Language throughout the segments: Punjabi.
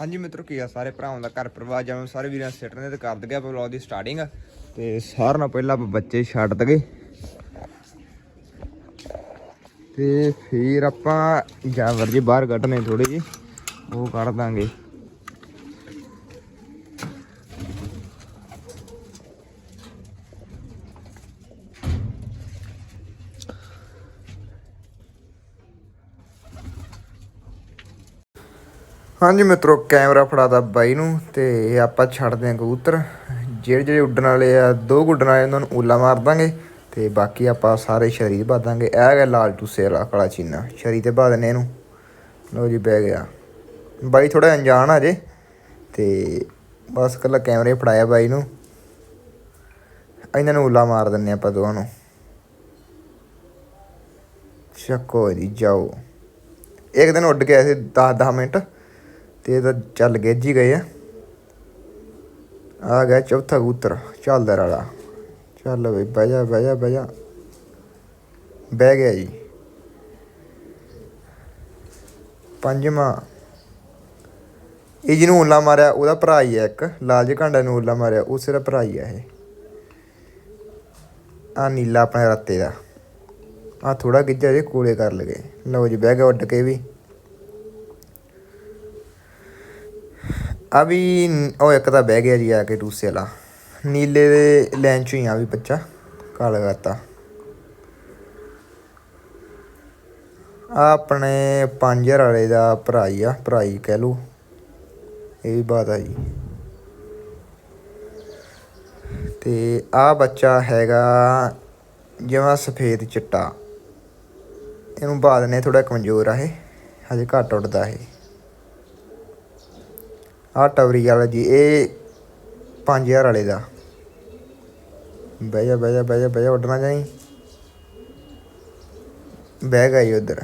ਹਾਂਜੀ ਮਿੱਤਰੋ, ਕੀ ਆ? ਸਾਰੇ ਭਰਾਵਾਂ ਦਾ ਘਰ ਪਰਿਵਾਰ ਜਿਵੇਂ ਸਾਰੇ ਵੀਰਾਂ ਸਿੱਟ ਨੇ ਤੇ ਕਰ ਦਗੇ ਆਪਾਂ ਵਲੌਗ ਦੀ ਸਟਾਰਟਿੰਗ ਤੇ ਸਾਰਿਆਂ ਨਾਲੋਂ ਪਹਿਲਾਂ ਆਪਾਂ ਬੱਚੇ ਛੱਡ ਦਗੇ। ਤੇ ਫਿਰ ਆਪਾਂ ਜਾਨਵਰ ਜੀ ਬਾਹਰ ਕੱਢਨੇ ਥੋੜੇ ਜੀ ਉਹ ਕੱਢ ਦਾਂਗੇ। ਹਾਂਜੀ ਮਿੱਤਰੋ, ਕੈਮਰਾ ਫੜਾਦਾ ਬਾਈ ਨੂੰ ਤੇ ਆਪਾਂ ਛੱਡਦੇ ਆਂ ਕਬੂਤਰ। ਜਿਹੜੇ ਜਿਹੜੇ ਉੱਡਣ ਵਾਲੇ ਆ, ਦੋ ਕੁ ਉੱਡਣ ਵਾਲੇ, ਉਹਨਾਂ ਨੂੰ ਓਲਾ ਮਾਰ ਦਾਂਗੇ ਤੇ ਬਾਕੀ ਆਪਾਂ ਸਾਰੇ ਸ਼ਰੀਰ ਪਾ ਦਾਂਗੇ। ਇਹ ਹੈਗਾ ਲਾਲ ਟੂਸੇ ਵਾਲਾ ਕਾਲਾ ਚੀਨਾ, ਸ਼ਰੀਰ ਤੇ ਪਾ ਦਿੰਨੇ ਇਹਨੂੰ। ਲੋ ਜੀ, ਬਹਿ ਗਿਆ। ਬਾਈ ਥੋੜਾ ਅਣਜਾਣ ਆ ਜੇ ਤੇ ਬਸ ਕੱਲਾ ਕੈਮਰੇ ਫੜਾਇਆ ਬਾਈ ਨੂੰ। ਇਹਨਾਂ ਨੂੰ ਓਲਾ ਮਾਰ ਦਿੰਨੇ ਆਪਾਂ ਦੋਵਾਂ ਨੂੰ। ਚੱਕੋ ਜੀ ਜਾਓ। ਇੱਕ ਦਿਨ ਉੱਡ ਕੇ ਆਏ ਸੀ 10 10 ਮਿੰਟ। ਤੇ ਇਹ ਤਾਂ ਚੱਲ ਗਏ ਜੀ ਗਏ ਆ। ਆ ਗਿਆ ਚੌਥਾ ਕਬੂਤਰ ਚੱਲਦਾ ਵਾਲਾ। ਚੱਲ ਬਈ, ਬਹਿ ਜਾ ਬਹਿ ਜਾ ਬਹਿ ਜਾ। ਬਹਿ ਗਿਆ ਜੀ। ਪੰਜਵਾਂ। ਇਹ ਜਿਹਨੂੰ ਓਲਾ ਮਾਰਿਆ, ਉਹਦਾ ਭਰਾ ਹੀ ਹੈ ਇੱਕ। ਲਾਲ ਜਿਹੇ ਘੰਡਾ ਨੂੰ ਓਲਾ ਮਾਰਿਆ, ਉਸੇ ਦਾ ਭਰਾ ਹੀ ਹੈ ਇਹ। ਆ ਨੀਲਾ ਆਪਣੇ ਰੱਤੇ ਦਾ। ਆ ਥੋੜਾ ਗਿੱਜਾ ਜੇ ਕੋਲੇ ਕਰ ਲਗੇ ਲਓ ਜੀ, ਬਹਿ ਗਿਆ ਉੱਡ ਕੇ ਵੀ। ਆ ਵੀ ਉਹ ਇੱਕ ਤਾਂ ਬਹਿ ਗਿਆ ਜੀ ਆ ਕੇ ਟੂਸੇ ਵਾਲਾ। ਨੀਲੇ ਦੇ ਲੈਣ ਚੋਂ ਹੀ ਆ ਵੀ ਬੱਚਾ, ਕਾਲਾ ਕਰਤਾ। ਆ ਆਪਣੇ 5000 ਵਾਲੇ ਦਾ ਭਰਾ ਹੀ ਆ ਭਰਾ ਕਹਿ ਲੋ ਇਹ ਵੀ ਬਾਤ ਆ ਜੀ। ਤੇ ਆ ਬੱਚਾ ਹੈਗਾ ਜਿਵੇਂ ਸਫੇਦ ਚਿੱਟਾ। ਇਹਨੂੰ ਬਾਦ ਨੇ ਥੋੜਾ ਕਮਜ਼ੋਰ ਆ ਇਹ, ਹਜੇ ਘੱਟ ਉੱਡਦਾ ਇਹ। ਆ ਟਵਰੀ ਵਾਲਾ ਜੀ, ਇਹ 5000 ਵਾਲੇ ਦਾ। ਬਹਿ ਜਾ ਬਹਿ ਜਾ ਬਹਿ ਜਾ ਬਹਿ ਜਾ, ਉੱਡਣਾ ਚਾਹੀਂ ਬਹਿ ਗਿਆ ਜੀ ਉਧਰ।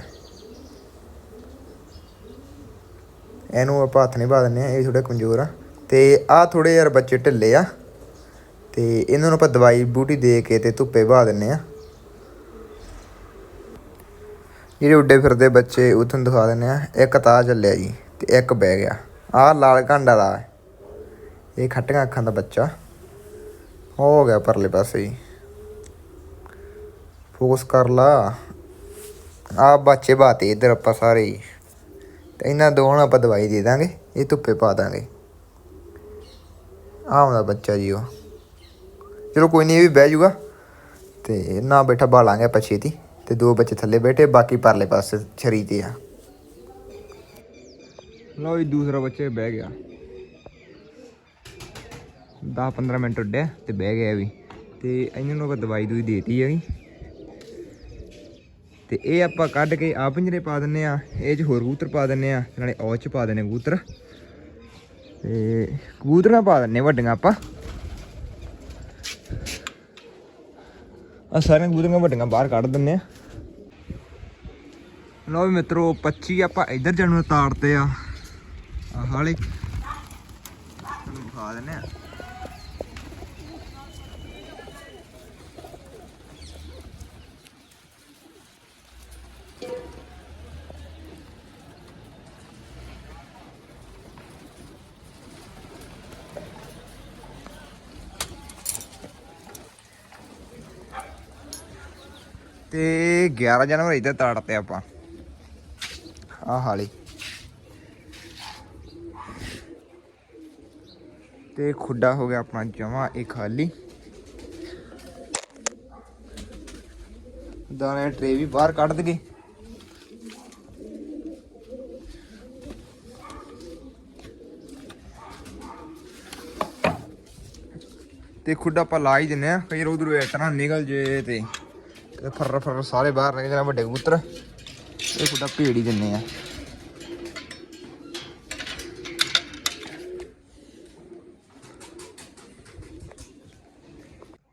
ਇਹਨੂੰ ਆਪਾਂ ਹੱਥ ਨਹੀਂ ਪਾ ਦਿੰਦੇ ਆ ਇਹ ਥੋੜਾ ਕਮਜ਼ੋਰ ਆ। ਤੇ ਆ ਥੋੜੇ ਯਾਰ ਬੱਚੇ ਢਿੱਲੇ ਆ। ਤੇ ਇਹਨਾਂ ਨੂੰ ਆਪਾਂ ਦਵਾਈ ਬੂਟੀ ਦੇ ਕੇ ਤੇ ਧੁੱਪੇ ਬਹਾ ਦਿੰਨੇ ਆ ਜਿਹੜੇ ਉੱਡੇ ਫਿਰਦੇ ਬੱਚੇ ਉਹ ਦਿਖਾ ਦਿੰਨੇ ਆ ਇੱਕ ਤਾਂ ਚੱਲਿਆ ਜੀ, ਤੇ ਇੱਕ ਬਹਿ ਗਿਆ। ਆਹ ਲਾਲ ਕਾਂਡਾ ਦਾ। ਇਹ ਖੱਟੀਆਂ ਅੱਖਾਂ ਦਾ ਬੱਚਾ। ਹੋ ਗਿਆ ਪਰਲੇ ਪਾਸੇ ਜੀ ਫੋਕਸ ਕਰ ਲਾ। ਆ ਬੱਚੇ ਬਾਤੇ ਇੱਧਰ ਆਪਾਂ ਸਾਰੇ ਹੀ। ਤੇ ਇਹਨਾਂ ਦੋਵਾਂ ਨੂੰ ਆਪਾਂ ਦਵਾਈ ਦੇ ਦਾਂਗੇ। ਇਹ ਧੁੱਪੇ ਪਾ ਦਾਂਗੇ। ਆਉਂਦਾ ਬੱਚਾ ਜੀ ਉਹ। ਚਲੋ ਕੋਈ ਨਹੀਂ, ਇਹ ਵੀ ਬਹਿ ਜਾਊਗਾ। ਤੇ ਨਾ ਬੈਠਾ ਬਾਲਾਂਗੇ ਆਪਾਂ ਛੇਤੀ। ਤੇ ਦੋ ਬੱਚੇ ਥੱਲੇ ਬੈਠੇ, ਬਾਕੀ ਪਰਲੇ ਪਾਸੇ ਛਰੀ ਤੇ ਆ। ਲਓ ਜੀ, ਦੂਸਰਾ ਬੱਚਾ ਬਹਿ ਗਿਆ। 10-15 ਮਿੰਟ ਉੱਡਿਆ ਤੇ ਬਹਿ ਗਿਆ ਵੀ। ਤੇ ਇਹਨਾਂ ਨੂੰ ਆਪਾਂ ਦਵਾਈ ਦੂਈ ਦੇਤੀ ਆ ਵੀ। ਤੇ ਇਹ ਆਪਾਂ ਕੱਢ ਕੇ ਆ ਪਿੰਜਰੇ ਪਾ ਦਿੰਨੇ ਆ, ਇਹ ਚ ਹੋਰ ਕਬੂਤਰ ਪਾ ਦਿੰਨੇ ਆ, ਨਾਲੇ ਉਹ ਚ ਪਾ ਦਿੰਨੇ ਕਬੂਤਰ। ਤੇ ਕਬੂਤਰਾਂ ਪਾ ਦਿੰਨੇ ਵੱਡੀਆਂ ਆਪਾਂ। ਆ ਸਾਰੀਆਂ ਕਬੂਤਰੀਆਂ ਵੱਡੀਆਂ ਬਾਹਰ ਕੱਢ ਦਿੰਨੇ ਆ। ਲਓ ਵੀ ਮਿੱਤਰੋ 25 ਆਪਾਂ ਇੱਧਰ ਜਾਣ ਨੂੰ ਤਾੜਤੇ ਆ। ਆਹ ਹਾਲੇ ਤੁਹਾਨੂੰ ਦਿਖਾ ਦਿੰਨੇ ਆ ਤੇ 11 ਜਨਵਰੀ ਇੱਧਰ ਤਾੜਤੇ ਆਪਾਂ ਆਹ ਹਾਲੇ ਤੇ ਖੁੱਡਾ ਹੋ ਗਿਆ ਆਪਣਾ ਜਮਾ, ਇਹ ਖਾਲੀ। ਦਾਣੇ ਟਰੇ ਵੀ ਬਾਹਰ ਕੱਢ ਦਗੇ ਤੇ ਖੁੱਡਾ ਆਪਾਂ ਲਾ ਹੀ ਦਿੰਨੇ ਆ ਕਈ ਉਧਰੋਂ ਇਤਨਾ ਨਿਕਲ ਜੇ ਤੇ ਤੇ ਫਰ ਫਰ ਸਾਰੇ ਬਾਹਰ ਨਿਕਲ ਜਾਣ ਵੱਡੇ ਕਬੂਤਰ। ਇਹ ਖੁੱਡਾ ਭੇੜ ਹੀ ਦਿੰਨੇ ਆ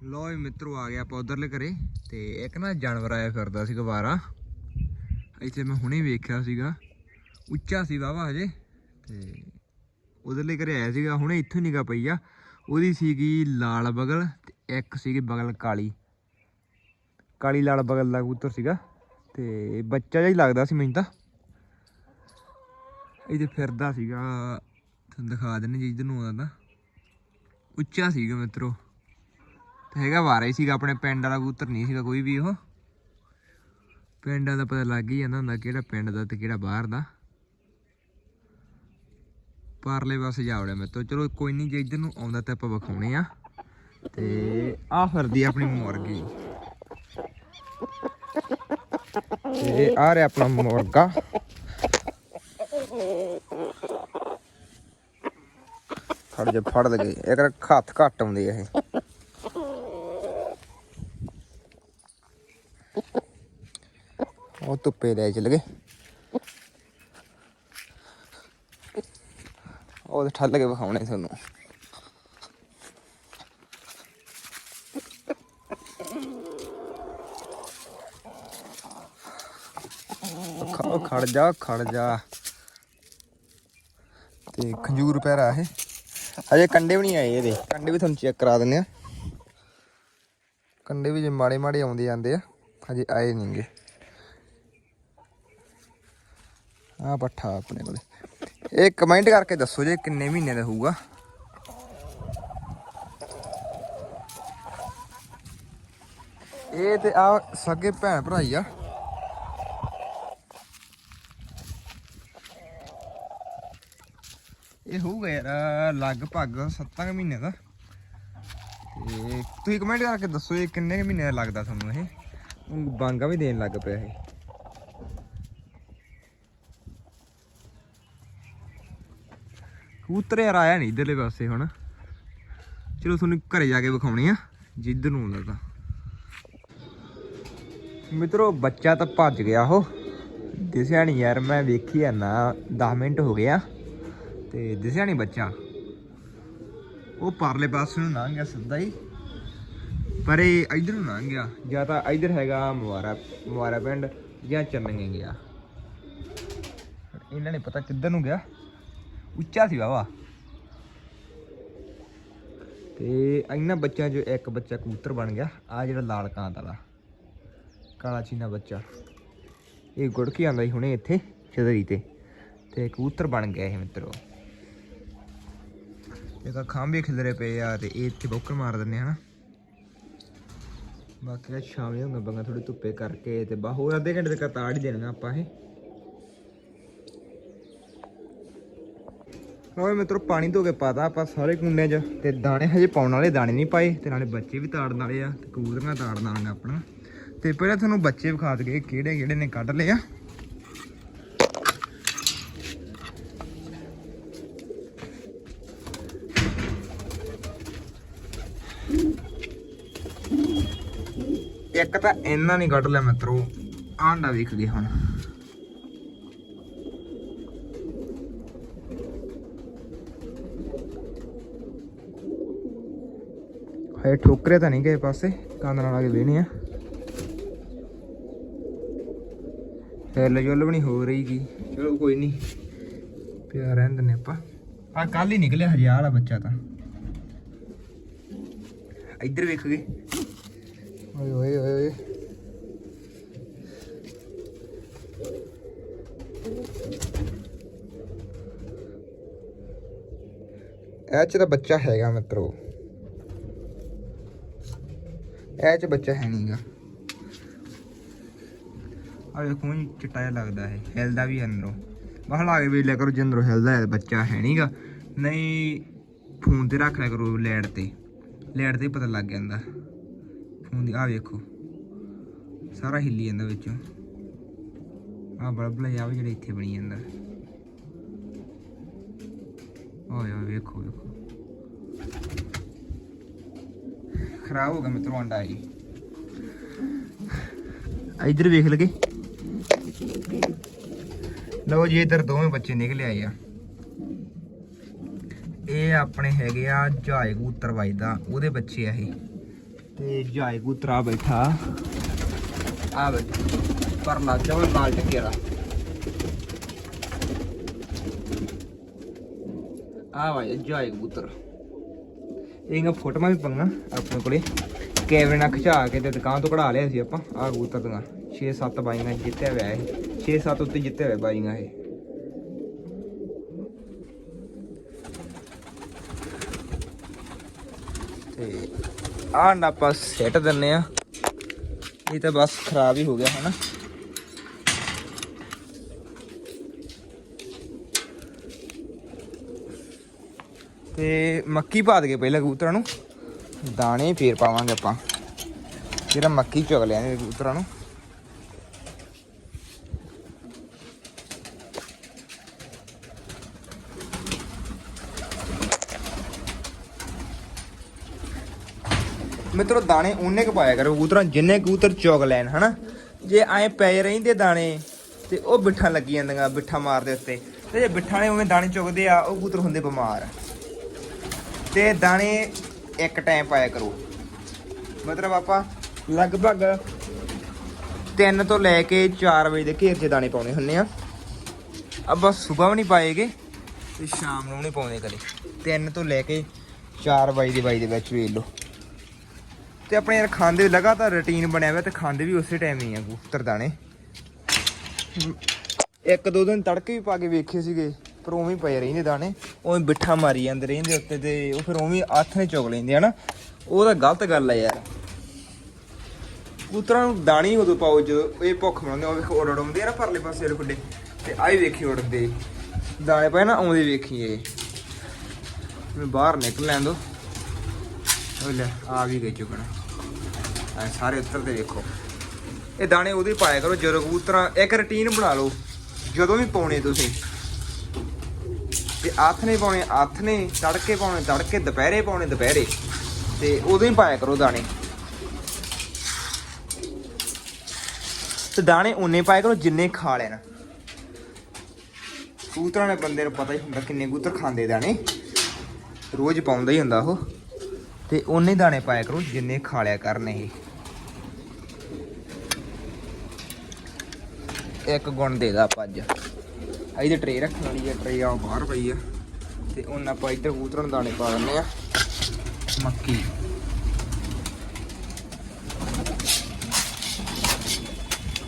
ਲੋ ਵੀ ਮਿੱਤਰੋ ਆ ਗਿਆ ਆਪਾਂ ਉਧਰਲੇ ਘਰੇ ਤੇ ਇੱਕ ਨਾ ਜਾਨਵਰ ਆਇਆ ਫਿਰਦਾ ਸੀ ਗਵਾਰਾ ਇੱਥੇ ਮੈਂ ਹੁਣੇ ਵੇਖਿਆ ਸੀਗਾ। ਉੱਚਾ ਸੀ ਵਾਵਾ ਹਜੇ। ਤੇ ਉਧਰਲੇ ਘਰੇ ਆਇਆ ਸੀਗਾ, ਹੁਣੇ ਇੱਥੋਂ ਨਿਗਾ ਪਈ ਆ। ਉਹਦੀ ਸੀਗੀ ਲਾਲ ਬਗਲ ਤੇ ਇੱਕ ਸੀਗੀ ਬਗਲ ਕਾਲੀ। ਕਾਲੀ ਲਾਲ ਬਗਲ ਦਾ ਕਬੂਤਰ ਸੀਗਾ। ਤੇ ਬੱਚਾ ਜਿਹਾ ਹੀ ਲੱਗਦਾ ਸੀ ਮੈਨੂੰ ਤਾਂ। ਇਹਦੇ ਫਿਰਦਾ ਸੀਗਾ। ਤੁਹਾਨੂੰ ਦਿਖਾ ਦਿੰਨੇ ਜਿੱਧਰ ਨੂੰ ਆਉਂਦਾ ਉੱਚਾ ਸੀਗਾ ਮਿੱਤਰੋ। ਤੇ ਹੈਗਾ ਵਾਰਾ ਹੀ ਸੀਗਾ, ਆਪਣੇ ਪਿੰਡ ਵਾਲਾ ਕਬੂਤਰ ਨਹੀਂ ਸੀਗਾ ਕੋਈ ਵੀ ਉਹ। ਪਿੰਡਾਂ ਦਾ ਪਤਾ ਲੱਗ ਹੀ ਜਾਂਦਾ ਹੁੰਦਾ ਕਿਹੜਾ ਪਿੰਡ ਦਾ ਤੇ ਕਿਹੜਾ ਬਾਹਰ ਦਾ। ਪਰਲੇ ਪਾਸੇ ਜਾ ਵੜਿਆ ਮੇਰੇ ਤੋਂ। ਚਲੋ ਕੋਈ ਨਹੀਂ, ਜੇ ਇੱਧਰ ਨੂੰ ਆਉਂਦਾ ਤੇ ਆਪਾਂ ਵਿਖਾਉਣੇ ਆ। ਤੇ ਆ ਫਿਰਦੀ ਆਪਣੀ ਮੁਰਗੀ। ਤੇ ਆ ਰਿਹਾ ਆਪਣਾ ਮੁਰਗਾ। ਫੜ ਜੇ, ਫੜ ਲਗੇ ਇੱਕ ਹੱਥ ਘੱਟ ਆਉਂਦੇ ਆ ਇਹ। ਉਹ ਧੁੱਪੇ ਲੈ ਚਲ ਗਏ। ਉਹ ਠੱਲ ਕੇ ਵਿਖਾਉਣੇ ਤੁਹਾਨੂੰ। ਖ- ਖੜ ਜਾ ਖੜ ਜਾ। ਤੇ ਖੰਜੂਰ ਪੈਰਾ ਇਹ। ਹਜੇ ਕੰਡੇ ਵੀ ਨਹੀਂ ਆਏ ਇਹਦੇ। ਕੰਡੇ ਵੀ ਤੁਹਾਨੂੰ ਚੈੱਕ ਕਰਾ ਦਿੰਦੇ ਆ। ਕੰਡੇ ਵੀ ਜੇ ਮਾੜੇ ਮਾੜੇ ਆਉਂਦੇ ਜਾਂਦੇ ਆ। ਹਜੇ, ਆਏ ਨਹੀਂਗੇ ਆ ਪੱਠਾ ਆਪਣੇ ਕੋਲੇ। ਇਹ ਕਮੈਂਟ ਕਰਕੇ ਦੱਸੋ ਜੇ ਕਿੰਨੇ ਮਹੀਨੇ ਦਾ ਹੋਊਗਾ। ਇਹ ਤੇ ਆ ਸਗੇ ਭੈਣ ਭਰਾਈ ਆ। ਇਹ ਹੋਊਗਾ ਯਾਰ, ਲਗਭਗ 7 ਮਹੀਨੇ ਦਾ। ਤੇ ਤੁਸੀਂ ਕਮੈਂਟ ਕਰਕੇ ਦੱਸੋ ਇਹ ਕਿੰਨੇ ਕੁ ਮਹੀਨੇ ਦਾ ਲੱਗਦਾ ਤੁਹਾਨੂੰ ਇਹ? ਬਾਂਗਾ ਵੀ ਦੇਣ ਲੱਗ ਪਿਆ ਇਹ। ਕਬੂਤਰ ਯਾਰ ਆਇਆ ਨਹੀਂ ਇਧਰਲੇ ਪਾਸੇ ਹੁਣ। ਚਲੋ ਤੁਹਾਨੂੰ ਘਰੇ ਜਾ ਕੇ ਵਿਖਾਉਣੀ ਆ, ਜਿੱਧਰ ਨੂੰ ਲੱਗਦਾ ਤਾਂ। ਮਿੱਤਰੋ, ਬੱਚਾ ਤਾਂ ਭੱਜ ਗਿਆ ਉਹ। ਦਿਸਿਆ ਨਹੀਂ ਯਾਰ, ਮੈਂ ਵੇਖੀ ਆ ਨਾ 10 ਮਿੰਟ ਹੋ ਗਿਆ ਆ। ਤੇ ਦਿਸਿਆ ਨਹੀਂ ਬੱਚਾ। ਉਹ ਪਰਲੇ ਪਾਸੇ ਨੂੰ ਲੰਘ ਗਿਆ ਸਿੱਧਾ ਹੀ। ਪਰ ਇਹ ਇਧਰ ਨੂੰ ਲੰਘ ਗਿਆ, ਜਾਂ ਤਾਂ ਇਧਰ ਹੈਗਾ ਮੁਆਰਾ ਮੁਆਰਾ ਪਿੰਡ, ਜਾਂ ਚੰਨਗੇ ਗਿਆ। ਇਹਨਾਂ ਨੇ ਪਤਾ ਕਿੱਧਰ ਨੂੰ ਗਿਆ? ਉੱਚਾ ਸੀ ਵਾਵਾ ਤੇ ਇਹਨਾਂ ਬੱਚਿਆਂ 'ਚੋਂ ਇੱਕ ਬੱਚਾ ਕਬੂਤਰ ਬਣ ਗਿਆ ਆ ਜਿਹੜਾ ਲਾਲ ਕਾਂਤ ਵਾਲਾ। ਕਾਲਾ ਚੀਨਾ ਬੱਚਾ। ਇਹ ਗੁੜ ਕੇ ਆਂਦਾ ਸੀ ਹੁਣੇ ਇੱਥੇ, ਚਦਰੀ ਤੇ। ਤੇ ਕਬੂਤਰ ਬਣ ਗਿਆ ਇਹ ਮਿੱਤਰੋ। ਇਹ ਖਾਂਬੇ ਖਿਲਰੇ ਪਏ ਆ ਤੇ ਇਹ ਇੱਥੇ ਬੋਕਰ ਮਾਰ ਦਿੰਨੇ ਹਨਾ ਬਾਕੀ ਆ ਸ਼ਾਮੇ ਹੁੰਗਾ ਬੰਗਾ ਥੋੜੀ ਧੁੱਪੇ ਕਰਕੇ ਤੇ ਬਾ ਹੋਰ ਅੱਧੇ ਘੰਟੇ ਤੱਕ ਤਾੜ ਹੀ ਦੇਣਾ ਆਪਾਂ ਇਹ। ਹੋਏ ਮਿੱਤਰੋ ਪਾਣੀ ਧੋ ਕੇ ਪਾਤਾ, ਆਪਾਂ ਸਾਰੇ ਕੁੰਡਿਆਂ 'ਚ ਤੇ ਦਾਣੇ ਹਜੇ ਪਾਉਣ ਵਾਲੇ ਦਾਣੇ ਨਹੀਂ ਪਾਏ ਤੇ ਨਾਲੇ ਬੱਚੇ ਵੀ ਤਾੜਨ ਵਾਲੇ ਆ ਤੇ ਕਬੂਤਰੀਆਂ ਤਾੜਨ ਵਾਲੀਆਂ ਆਪਣਾ। ਤੇ ਪਹਿਲਾਂ ਤੁਹਾਨੂੰ ਬੱਚੇ ਵਿਖਾ ਦਗੇ ਕਿਹੜੇ ਕਿਹੜੇ ਨੇ ਕੱਢ ਲਏ ਆ। ਇੱਕ ਤਾਂ ਇਹਨਾਂ ਨਹੀਂ ਕੱਢ ਲਿਆ ਮਿੱਤਰੋ ਆਂਡਾ ਵੇਖ ਗਏ ਹੁਣ। ਹਏ ਠੋਕਰੇ ਤਾਂ ਨਹੀਂ ਗਏ ਪਾਸੇ ਕੰਨ ਨਾਲ ਆ ਕੇ ਵੇਹਣੇ ਆ। ਹਿੱਲ ਜੁੱਲ ਵੀ ਨਹੀਂ ਹੋ ਰਹੀ ਕੀ ਚਲੋ ਕੋਈ ਨਹੀਂ, ਪਿਆ ਰਹਿਣ ਦਿੰਨੇ ਆਪਾਂ। ਆ ਕੱਲ ਹੀ ਨਿਕਲਿਆ ਹਜੇ ਆਹ ਵਾਲਾ ਬੱਚਾ ਤਾਂ। ਇੱਧਰ ਵੇਖ ਗਏ ਓਏ ਓਏ ਓਏ ਇਹ ਚ ਤਾਂ ਬੱਚਾ ਹੈਗਾ ਮਿੱਤਰੋ। ਇਹ ਚ ਬੱਚਾ ਹੈ ਨਹੀਂਗਾ ਆ ਵੇਖੋ ਜੀ, ਚਿੱਟਾ ਜਿਹਾ ਲੱਗਦਾ ਹੈ ਹਿਲਦਾ ਵੀ ਅੰਦਰੋਂ। ਬਾਹਰ ਲਾ ਕੇ ਵੇਖ ਲਿਆ ਕਰੋ ਜੇ ਅੰਦਰੋਂ ਹਿਲਦਾ ਹੈ, ਬੱਚਾ ਹੈ ਨਹੀਂਗਾ ਨਹੀਂ ਫੋਨ ਤੇ ਰੱਖ ਲਿਆ ਕਰੋ ਲੈਟ ਤੇ। ਲੈਟ ਤੇ ਪਤਾ ਲੱਗ ਜਾਂਦਾ। ਫੋਨ ਦੀ ਆ ਵੇਖੋ। ਸਾਰਾ ਹਿੱਲੀ ਜਾਂਦਾ ਵਿੱਚੋਂ। ਆ ਬਲਬਲਾ ਜਿਹਾ ਵੀ ਜਿਹੜਾ ਇੱਥੇ ਬਣੀ ਜਾਂਦਾ। ਓਏ ਓਏ, ਵੇਖੋ ਵੇਖੋ। ਖਰਾਬ ਹੋ ਗਿਆ ਮਿੱਤਰੋ ਅੰਡਾ ਜੀ ਇਧਰ ਵੇਖ ਲਗੇ। ਲਓ ਜੀ, ਇਧਰ ਦੋਵੇਂ ਬੱਚੇ ਨਿਕਲੇ ਆਏ ਆ। ਇਹ ਆਪਣੇ ਹੈਗੇ ਆ ਜਹਾਜ਼ ਕਬੂਤਰ ਵੱਜਦਾ ਉਹਦੇ ਬੱਚੇ ਆ ਇਹ। ਤੇ ਜਾਏ ਕਬੂਤਰ ਆ ਬੈਠਾ। ਆ ਬੈਠਾ ਪਰ ਲੱਗ ਜਾ ਉਹ ਲਾਲ ਆ ਵਾ ਜਾਏ ਕਬੂਤਰ ਇਹਗਾ ਫੋਟੋਆਂ ਵੀ ਪੰਗਾ ਆਪਣੇ ਕੋਲੇ। ਕੈਮਰੇ ਨਾਲ ਖਿਚਾ ਕੇ ਤੇ ਦੁਕਾਨ ਤੋਂ ਕਢਾ ਲਿਆ ਸੀ ਆਪਾਂ। ਆ ਕਬੂਤਰ ਦੀਆਂ। 6-7 ਬਾਈਆਂ ਜਿੱਤਿਆ ਹੋਇਆ ਇਹ। 6-7 ਉੱਤੇ ਜਿੱਤਿਆ ਹੋਇਆ ਬਾਈਆਂ ਇਹ ਤੇ ਆਹ ਅੰਡਾ ਆਪਾਂ ਸੈੱਟ ਦਿੰਨੇ ਆ। ਇਹ ਤਾਂ ਬਸ ਖਰਾਬ ਹੀ ਹੋ ਗਿਆ ਹਨਾ। ਤੇ ਮੱਕੀ ਪਾ ਦਗੇ ਪਹਿਲਾਂ ਕਬੂਤਰਾਂ ਨੂੰ। ਦਾਣੇ ਫੇਰ ਪਾਵਾਂਗੇ ਆਪਾਂ। ਜਿਹੜਾ ਮੱਕੀ ਚੁਗ ਲਿਆ ਕਬੂਤਰਾਂ ਨੂੰ। ਮਿੱਤਰੋ ਦਾਣੇ ਉਹਨੇ ਕ ਪਾਇਆ ਕਰੋ, ਕਬੂਤਰਾਂ ਜਿੰਨੇ ਕਬੂਤਰ ਚੁਗ ਲੈਣ, ਹਨਾ? ਜੇ ਐ ਪਏ ਰਹਿੰਦੇ ਦਾਣੇ, ਤੇ ਉਹ ਬਿੱਠਾਂ ਲੱਗੀ ਜਾਂਦੀਆਂ, ਬਿੱਠਾ ਮਾਰਦੇ ਉੱਤੇ। ਤੇ ਜੇ ਬਿੱਠਾਂ ਨੇ ਉਵੇਂ ਦਾਣੇ ਚੁਗਦੇ ਆ, ਉਹ ਕਬੂਤਰ ਹੁੰਦੇ ਬਿਮਾਰ। ਤੇ ਦਾਣੇ ਇੱਕ ਟਾਈਮ ਪਾਇਆ ਕਰੋ। ਮਤਲਬ ਆਪਾਂ ਲਗਭਗ 3 ਤੋਂ ਲੈ ਕੇ 4 ਵਜੇ ਦੇ ਘੇਰ 'ਚ ਦਾਣੇ ਪਾਉਣੇ ਹੁੰਨੇ ਆ। ਆਪਾਂ ਸਵੇਰ ਵੀ ਨਹੀਂ ਪਾਏਗੇ ਤੇ ਸ਼ਾਮ ਨੂੰ ਨਹੀਂ ਪਾਉਂਦੇ ਕਦੇ। 3 ਤੋਂ ਲੈ ਕੇ 4 ਵਜੇ ਦੀ ਵਜੇ ਦੇ ਵਿੱਚ ਵੇਖ ਲਓ। ਤੇ ਆਪਣੇ ਯਾਰ ਖਾਂਦੇ ਲਗਾਤਾਰ ਰੁਟੀਨ ਬਣਿਆ ਹੋਇਆ ਤੇ ਖਾਂਦੇ ਵੀ ਉਸੇ ਟਾਈਮ ਹੀ ਆ ਕਬੂਤਰ ਦਾਣੇ ਇੱਕ ਦੋ ਦਿਨ ਤੜਕੇ ਵੀ ਪਾ ਕੇ ਵੇਖੇ ਸੀਗੇ, ਪਰ ਉਵੇਂ ਪਏ ਰਹਿੰਦੇ ਦਾਣੇ। ਉਵੇਂ ਬਿੱਠਾ ਮਾਰੀ ਜਾਂਦੇ ਰਹਿੰਦੇ ਉੱਤੇ ਤੇ ਉਹ ਫਿਰ ਉਵੇਂ ਹੱਥ ਨੇ ਚੁਗ ਲੈਂਦੇ, ਹਨਾ? ਉਹ ਤਾਂ ਗਲਤ ਗੱਲ ਆ ਯਾਰ। ਕਬੂਤਰਾਂ ਨੂੰ ਦਾਣੀ ਉਦੋਂ ਪਾਓ ਜਦੋਂ ਇਹ ਭੁੱਖ ਮੰਗਦੇ ਉਹ ਵੇਖੋ ਉੜ ਉੜਾਉਂਦੇ ਆ ਨਾ ਪਰਲੇ ਪਾਸੇ ਵਾਲੇ ਖੁੱਡੇ। ਤੇ ਆਈ ਵੇਖੀ ਉੜਦੇ। ਦਾਣੇ ਪਏ ਨਾ, ਆਉਂਦੇ ਵੇਖੀਏ। ਮੈਂ ਬਾਹਰ ਨਿਕਲ ਲੈਣ ਦੋ। ਉਹ ਲੈ, ਆ ਵੀ ਗਏ ਚੁਗਣ ਆ ਸਾਰੇ ਉੱਤਰ ਤੇ ਵੇਖੋ। ਇਹ ਦਾਣੇ ਉਹਦੇ ਪਾਇਆ ਕਰੋ ਜਦੋਂ ਕਬੂਤਰਾਂ, ਇੱਕ ਰੁਟੀਨ ਬਣਾ ਲਓ, ਜਦੋਂ ਵੀ ਪਾਉਣੇ ਤੁਸੀਂ। ਤੇ ਹੱਥ ਨੇ ਪਾਉਣੇ, ਹੱਥ ਨੇ ਤੜਕੇ ਪਾਉਣੇ, ਤੜਕੇ ਦੁਪਹਿਰੇ ਪਾਉਣੇ, ਦੁਪਹਿਰੇ। ਤੇ ਉਦੋਂ ਹੀ ਪਾਇਆ ਕਰੋ ਦਾਣੇ। ਤੇ ਦਾਣੇ ਉਨੇ ਪਾਇਆ ਕਰੋ, ਜਿੰਨੇ ਖਾ ਲੈਣ। ਕਬੂਤਰਾਂ ਨੇ ਬੰਦੇ ਨੂੰ ਪਤਾ ਹੀ ਹੁੰਦਾ ਕਿੰਨੇ ਕਬੂਤਰ ਖਾਂਦੇ ਦਾਣੇ। ਰੋਜ਼ ਪਾਉਂਦਾ ਹੀ ਹੁੰਦਾ ਉਹ। ਤੇ ਉਹਨੇ ਦਾਣੇ ਪਾਇਆ ਕਰੋ, ਜਿੰਨੇ ਖਾ ਲਿਆ ਕਰਨ ਇਹ। ਇੱਕ ਗੁਣ ਦੇਦਾ ਆਪਾਂ ਅੱਜ। ਇਹਦੀ ਟਰੇ ਰੱਖਣ ਵਾਲੀ ਹੈ ਟਰੇ ਆ ਬਾਹਰ ਪਈ ਆ। ਤੇ ਉਹਨਾਂ ਆਪਾਂ ਇੱਧਰ ਕਬੂਤਰਾਂ ਨੂੰ ਦਾਣੇ ਪਾ ਦਿੰਦੇ ਆ। ਮੱਕੀ।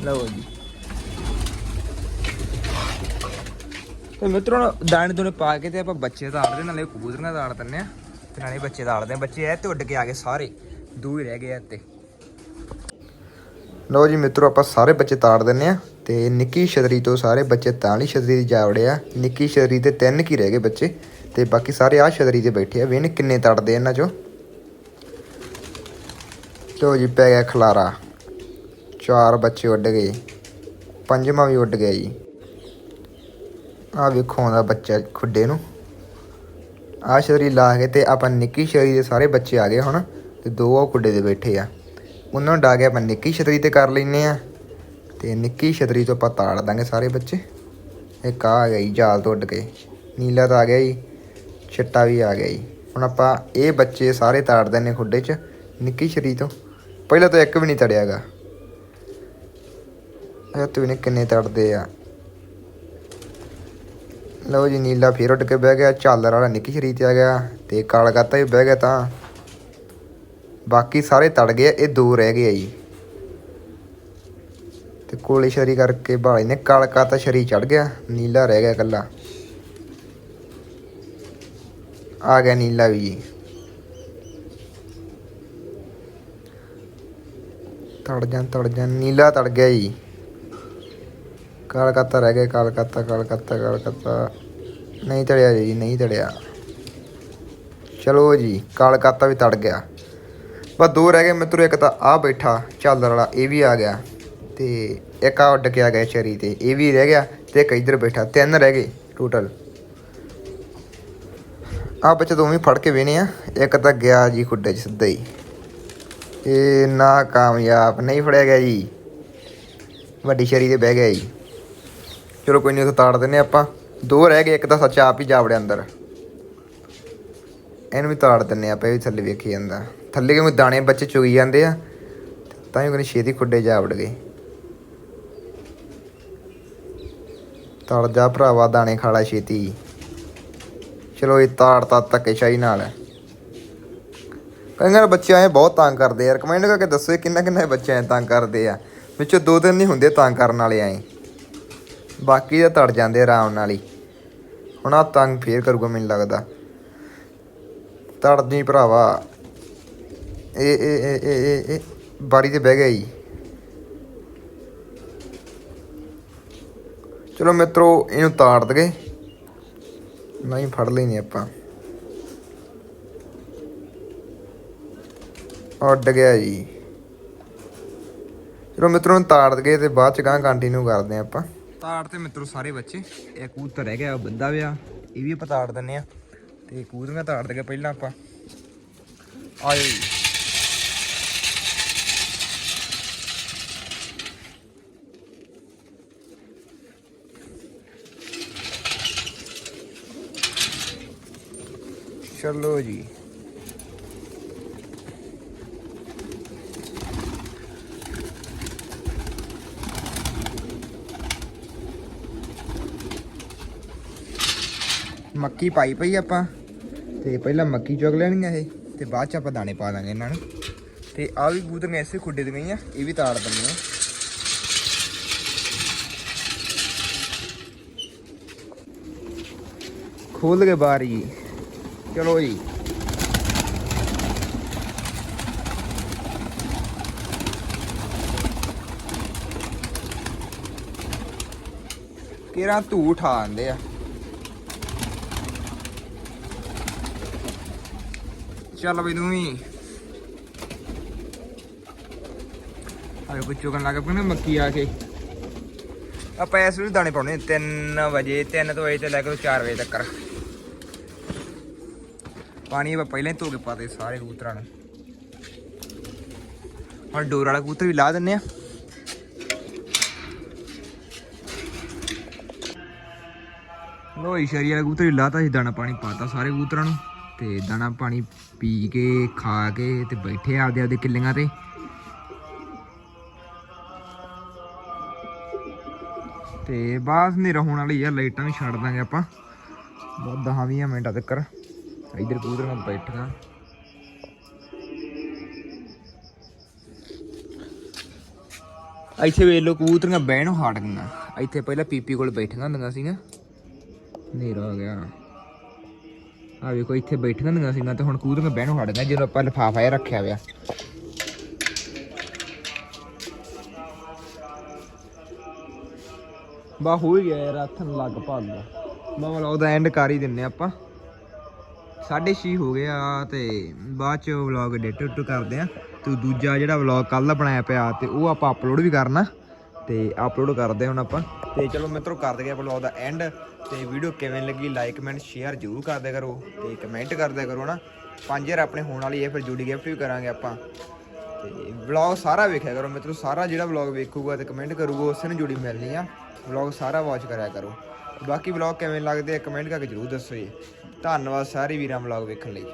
ਲਓ ਜੀ। ਤੇ ਮਿੱਤਰੋ ਦਾਣੇ ਦੂਣੇ ਪਾ ਕੇ ਤੇ ਆਪਾਂ ਬੱਚੇ ਦਾ ਤਾੜਦੇ ਨਾਲੇ ਕਬੂਤਰਾਂ ਤਾੜ ਦਿੰਨੇ ਆ। ਤੇ ਨਾਲੇ ਬੱਚੇ ਤਾੜਦੇ ਬੱਚੇ ਐ ਤੇ ਉੱਡ ਕੇ ਆ ਗਏ ਸਾਰੇ। ਦੋ ਰਹਿ ਗਏ ਆ ਤੇ ਲਓ ਜੀ ਮਿੱਤਰੋ, ਆਪਾਂ ਸਾਰੇ ਬੱਚੇ ਤਾੜ ਦਿੰਨੇ ਆ ਤੇ ਨਿੱਕੀ ਛਤਰੀ ਤੋਂ ਸਾਰੇ ਬੱਚੇ ਤਾਂ ਵਾਲੀ ਛਤਰੀ ਦੀ ਜਾ ਵੜੇ ਆ ਨਿੱਕੀ ਛਤਰੀ ਤੇ ਤਿੰਨ ਕੀ ਰਹਿ ਗਏ ਬੱਚੇ ਤੇ ਬਾਕੀ ਸਾਰੇ ਆ ਛਤਰੀ ਤੇ ਬੈਠੇ ਆ। ਵੇਨ ਕਿੰਨੇ ਤੜਦੇ ਇਹਨਾਂ ਚੋਂ? ਲਓ ਜੀ, ਪੈ ਗਿਆ ਖਲਾਰਾ। ਚਾਰ ਬੱਚੇ ਉੱਡ ਗਏ। ਪੰਜਵਾਂ ਵੀ ਉੱਡ ਗਿਆ ਜੀ। ਆ ਵੇਖੋ ਆਉਂਦਾ ਬੱਚਾ ਖੁੱਡੇ ਨੂੰ। ਆ ਛਤਰੀ ਲਾ ਕੇ ਤੇ ਆਪਾਂ ਨਿੱਕੀ ਛਤਰੀ ਦੇ ਸਾਰੇ ਬੱਚੇ ਆ ਗਏ ਹੁਣ ਤੇ ਦੋ ਉਹ ਖੁੱਡੇ ਦੇ ਬੈਠੇ ਆ। ਉਹਨਾਂ ਨੂੰ ਡਾ ਕੇ ਆਪਾਂ ਨਿੱਕੀ ਛਤਰੀ ਤੇ ਕਰ ਲੈਨੇ ਆ। ਤੇ ਨਿੱਕੀ ਛਤਰੀ ਤੋਂ ਆਪਾਂ ਤਾੜ ਦਾਂਗੇ ਸਾਰੇ ਬੱਚੇ। ਇੱਕ ਆ ਆ ਗਿਆ ਜੀ ਜਾਲ ਤੋਂ ਉੱਡ ਕੇ। ਨੀਲਾ ਤਾਂ ਆ ਗਿਆ ਜੀ ਚਿੱਟਾ ਵੀ ਆ ਗਿਆ ਜੀ। ਹੁਣ ਆਪਾਂ ਇਹ ਬੱਚੇ ਸਾਰੇ ਤਾੜ ਦਿੰਨੇ ਖੁੱਡੇ 'ਚ ਨਿੱਕੀ ਛਤਰੀ ਤੋਂ। ਪਹਿਲਾਂ ਤਾਂ ਇੱਕ ਵੀ ਨਹੀਂ ਤੜਿਆਗਾ ਇਹ ਤੂੰ ਨੇ ਕਿੰਨੇ ਤੜਦੇ ਆ। ਲਓ ਜੀ ਨੀਲਾ ਫੇਰ ਉੱਡ ਕੇ ਬਹਿ ਗਿਆ, ਝਾਲਰ ਵਾਲਾ ਨਿੱਕੀ ਸ਼ਰੀ ਤੇ ਆ ਗਿਆ ਤੇ ਕਾਲਗਾਤਾ ਵੀ ਬਹਿ ਗਿਆ ਤਾਂ। ਬਾਕੀ ਸਾਰੇ ਤੜ ਗਏ ਇਹ ਦੋ ਰਹਿ ਗਏ ਆ ਜੀ। ਤੇ ਕੋਲੇ ਸ਼ਰੀ ਕਰਕੇ ਭਾਲੇ ਨੇ ਕਾਲਕਾ ਤਾਂ ਸ਼ਰੀ ਚੜ ਗਿਆ, ਨੀਲਾ ਰਹਿ ਗਿਆ ਇਕੱਲਾ। ਆ ਗਿਆ ਨੀਲਾ ਵੀ ਜੀ। ਤੜ ਜਾਂ ਤੜ ਜਾਂ ਨੀਲਾ ਤੜ ਗਿਆ ਜੀ। ਕਾਲਕੱਤਾ ਰਹਿ ਗਿਆ ਕਾਲਕੱਤਾ ਕਾਲਕੱਤਾ ਕਾਲਕੱਤਾ। ਨਹੀਂ ਤੜਿਆ ਜੀ, ਨਹੀਂ ਤੜਿਆ ਚਲੋ ਜੀ, ਕਾਲਕੱਤਾ ਵੀ ਤੜ ਗਿਆ। ਬਸ ਦੋ ਰਹਿ ਗਏ, ਮਿੱਤਰੋ, ਇੱਕ ਤਾਂ ਆ ਬੈਠਾ, ਝਾਲਰ ਵਾਲਾ, ਇਹ ਵੀ ਆ ਗਿਆ। ਤੇ ਇੱਕ ਆ ਉੱਡ ਕੇ ਆ ਗਿਆ ਚਰੀ ਤੇ, ਇਹ ਵੀ ਰਹਿ ਗਿਆ ਤੇ ਇੱਕ ਇੱਧਰ ਬੈਠਾ, ਤਿੰਨ ਰਹਿ ਗਏ ਟੋਟਲ ਆ ਬੱਚੇ ਦੋਵੇਂ ਫੜ ਕੇ ਵੇਨੇ ਆ, ਇੱਕ ਤਾਂ ਗਿਆ ਜੀ ਖੁੱਡੇ 'ਚ ਸਿੱਧਾ ਹੀ। ਇਹ ਨਾ ਕਾਮਯਾਬ ਨਹੀਂ ਫੜਿਆ ਗਿਆ ਜੀ। ਵੱਡੀ ਸ਼ਰੀ ਤੇ ਬਹਿ ਗਿਆ ਜੀ। ਚਲੋ ਕੋਈ ਨਹੀਂ, ਉੱਥੇ ਤਾੜ ਦਿੰਨੇ ਆਪਾਂ। ਦੋ ਰਹਿ ਗਏ, ਇੱਕ ਤਾਂ ਸੱਚ ਆਪ ਹੀ ਜਾਵੜਿਆ ਅੰਦਰ। ਇਹਨੂੰ ਵੀ ਤਾੜ ਦਿੰਨੇ ਆਪਾਂ, ਇਹ ਵੀ ਥੱਲੇ ਵੇਖੀ ਜਾਂਦਾ। ਥੱਲੇ ਕਿਉਂਕਿ ਦਾਣੇ ਬੱਚੇ ਚੁਗੀ ਜਾਂਦੇ ਆ, ਤਾਂ ਹੀ ਕੋਈ ਛੇਤੀ ਖੁੱਡੇ ਜਾਵੜ ਗਏ। ਤੜ ਜਾ ਭਰਾਵਾ, ਦਾਣੇ ਖਾਲਾ ਛੇਤੀ। ਚਲੋ ਇਹ ਤਾੜ ਤਾ ਧੱਕੇ ਸ਼ਾਹੀ ਨਾਲ ਹੈ। ਕਈਆਂ ਬੱਚੇ ਆਏ ਬਹੁਤ ਤੰਗ ਕਰਦੇ ਆ। ਕਮੈਂਟ ਕਰਕੇ ਦੱਸੋ ਕਿੰਨਾ ਕਿੰਨਾ ਬੱਚੇ ਆਏ ਤੰਗ ਕਰਦੇ ਆ। ਵਿੱਚੋਂ ਦੋ ਦਿਨ ਨਹੀਂ ਹੁੰਦੇ ਤੰਗ ਕਰਨ ਵਾਲੇ ਆਏ ਬਾਕੀ ਤਾਂ ਤੜ ਜਾਂਦੇ ਆਰਾਮ ਨਾਲ ਹੀ। ਹੁਣ ਆ ਤੰਗ ਫੇਰ ਕਰੂਗਾ ਮੈਨੂੰ ਲੱਗਦਾ। ਤੜਦੀ ਭਰਾਵਾ। ਇਹ ਇਹ ਇਹ ਇਹ, ਇਹ- ਬਾਰੀ ਤੇ ਬਹਿ ਗਿਆ ਜੀ। ਚਲੋ ਮਿੱਤਰੋ, ਇਹਨੂੰ ਤਾੜ ਦਗੇ। ਨਹੀਂ ਫੜ ਲੈਣੀ ਆਪਾਂ। ਉੱਡ ਗਿਆ ਜੀ। ਚਲੋ ਮਿੱਤਰੋ ਨੂੰ ਤਾੜ ਦਗੇ ਤੇ ਬਾਅਦ ਚ ਗਾਂ ਕੰਟੀਨਿਊ ਕਰਦੇ ਹਾਂ ਆਪਾਂ। ਤਾੜ ਤੇ ਮਿੱਤਰੋ ਸਾਰੇ ਬੱਚੇ। ਇਹ ਕਬੂਤਰ ਰਹਿ ਗਿਆ ਉਹ ਬੰਦਾ ਵਿਆ ਇਹ ਵੀ ਆਪਾਂ ਤਾੜ ਦਿੰਨੇ ਆ। ਤੇ ਕਬੂਤਰੀਆਂ ਤਾੜ ਦਗੇ ਪਹਿਲਾਂ ਆਪਾਂ ਆਇਓ ਜੀ। ਚਲੋ ਜੀ। ਮੱਕੀ ਪਾਈ ਪਈ ਆਪਾਂ। ਤੇ ਪਹਿਲਾਂ ਮੱਕੀ ਚੁਗ ਲੈਣੀਆਂ ਇਹ, ਤੇ ਬਾਅਦ ਚ ਆਪਾਂ ਦਾਣੇ ਪਾ ਦਾਂਗੇ ਇਹਨਾਂ ਨੂੰ। ਤੇ ਆ ਵੀ ਕਬੂਤਰੀਆਂ ਐਸੇ ਖੁੱਡੇ ਦੀਆਂ ਗਈਆਂ ਇਹ ਵੀ ਤਾੜ ਦਿੰਦੇ ਦਿੰਦੀਆਂ ਖੋਲ ਕੇ ਬਾਹਰ ਜੀ ਚਲੋ ਜੀ। ਕਿਹੜਾ ਧੂ ਉਠਾ ਆਂਦੇ ਆ। ਚੱਲ ਬਈ ਤੂੰ ਵੀ। ਆਏ ਕੋ ਚੁਗਣ ਲੱਗ ਪਏ ਨਾ ਮੱਕੀ ਆ ਕੇ। ਆਪਾਂ ਇਸ ਵੇਲੇ ਦਾਣੇ ਪਾਉਣੇ 3 ਵਜੇ 3 ਤੋਂ ਵਜੇ ਤੇ ਲੈ ਕੇ 4 ਵਜੇ ਤੱਕ। ਪਾਣੀ ਆਪਾਂ ਪਹਿਲਾਂ ਹੀ ਧੋ ਕੇ ਪਾਤੇ ਸਾਰੇ ਕਬੂਤਰਾਂ ਨੂੰ। ਹੁਣ ਡੋਰ ਵਾਲਾ ਕਬੂਤਰ ਵੀ ਲਾ ਦਿੰਨੇ ਆ। ਲੋਈ ਇਸ਼ਾਰੀ ਵਾਲਾ ਕਬੂਤਰ ਵੀ ਲਾਤਾ ਸੀ ਦਾਣਾ ਪਾਣੀ ਪਾਤਾ ਸਾਰੇ ਕਬੂਤਰਾਂ ਨੂੰ। ਤੇ ਦਾਣਾ ਪਾਣੀ ਪੀ ਕੇ, ਖਾ ਕੇ ਤੇ ਬੈਠੇ ਆਪਦੇ ਆਪਦੇ ਕਿੱਲੀਆਂ ਤੇ। ਤੇ ਬਾਅਦ ਹਨੇਰਾ ਹੋਣ ਵਾਲੀ ਆ, ਲਾਈਟਾਂ ਵੀ ਛੱਡ ਦਾਂਗੇ ਆਪਾਂ। ਬਹੁਤ 10 20 ਮਿੰਟਾਂ ਤੱਕ ਇਧਰ ਕਬੂਤਰਾਂ ਬੈਠੀਆਂ ਇੱਥੇ ਵੇਖ ਲੋ ਕਬੂਤਰੀਆਂ ਬਹਿਣੋਂ ਹਟ ਗਈਆਂ ਇੱਥੇ ਪਹਿਲਾਂ ਪੀਪੀ ਕੋਲ ਬੈਠੀਆਂ ਹੁੰਦੀਆਂ ਸੀਗੀਆਂ। ਹਨੇਰਾ ਹੋ ਗਿਆ। ਆ ਵੇਖੋ, ਇੱਥੇ ਬੈਠੀਆਂ ਹੁੰਦੀਆਂ ਸੀਗੀਆਂ ਤੇ ਹੁਣ ਕਬੂਤਰੀਆਂ ਬਹਿਣੋਂ ਹਟ ਗਈਆਂ ਜਦੋਂ ਆਪਾਂ ਲਿਫਾਫਾ ਇਹ ਰੱਖਿਆ ਹੋਇਆ। ਬਾ, ਹੋ ਹੀ ਗਿਆ ਯਾਰ ਹੱਥ ਨੂੰ ਲੱਗ ਭੱਗ ਮੈਂ ਵਲੌਗ ਦਾ ਐਂਡ ਕਰ ਹੀ ਦਿੰਨੇ ਆਪਾਂ। 6:30 ਹੋ ਗਿਆ ਤੇ ਬਾਅਦ ਚ ਵਲੌਗ ਐਡਿਟ ਉੱਟ ਕਰਦੇ ਆ। ਤੇ ਦੂਜਾ ਜਿਹੜਾ ਵਲੌਗ ਕੱਲ ਦਾ ਬਣਾਇਆ ਪਿਆ ਤੇ ਉਹ ਆਪਾਂ ਅਪਲੋਡ ਵੀ ਕਰਨਾ। ਤੇ ਅਪਲੋਡ ਕਰਦੇ ਹੁਣ ਆਪਾਂ। ਤੇ ਚਲੋ ਮਿੱਤਰੋ, ਕਰਦੇ ਦਗੇ ਵਲੌਗ ਦਾ ਐਂਡ ਤੇ ਵੀਡੀਓ ਕਿਵੇਂ ਲੱਗੀ ਲਾਈਕ ਕਮੈਂਟ ਸ਼ੇਅਰ ਜ਼ਰੂਰ ਕਰਦੇ ਕਰੋ ਤੇ ਕਮੈਂਟ ਕਰਦੇ ਕਰੋ ਨਾ। 5000 ਆਪਣੇ ਹੋਣ ਵਾਲੀ ਹੈ, ਫਿਰ ਜੂਡੀ ਗਿਫਟ ਵੀ ਕਰਾਂਗੇ ਆਪਾਂ। ਤੇ ਵਲੌਗ ਸਾਰਾ ਵੇਖਿਆ ਕਰੋ ਮਿੱਤਰੋ, ਸਾਰਾ ਜਿਹੜਾ ਵਲੌਗ ਵੇਖੂਗਾ ਤੇ ਕਮੈਂਟ ਕਰੂਗਾ, ਉਸੇ ਨੂੰ ਜੁੜੀ ਮਿਲਣੀ ਆ। ਵਲੌਗ ਸਾਰਾ ਵਾਚ ਕਰਿਆ ਕਰੋ। ਬਾਕੀ ਵਲੌਗ ਕਿਵੇਂ ਲੱਗਦੇ ਆ ਕਮੈਂਟ ਕਰਕੇ ਜਰੂਰ ਦੱਸੋ ਜੀ। ਧੰਨਵਾਦ ਸਾਰੇ ਵੀਰਾਂ ਵਲੌਗ ਵੇਖਣ ਲਈ।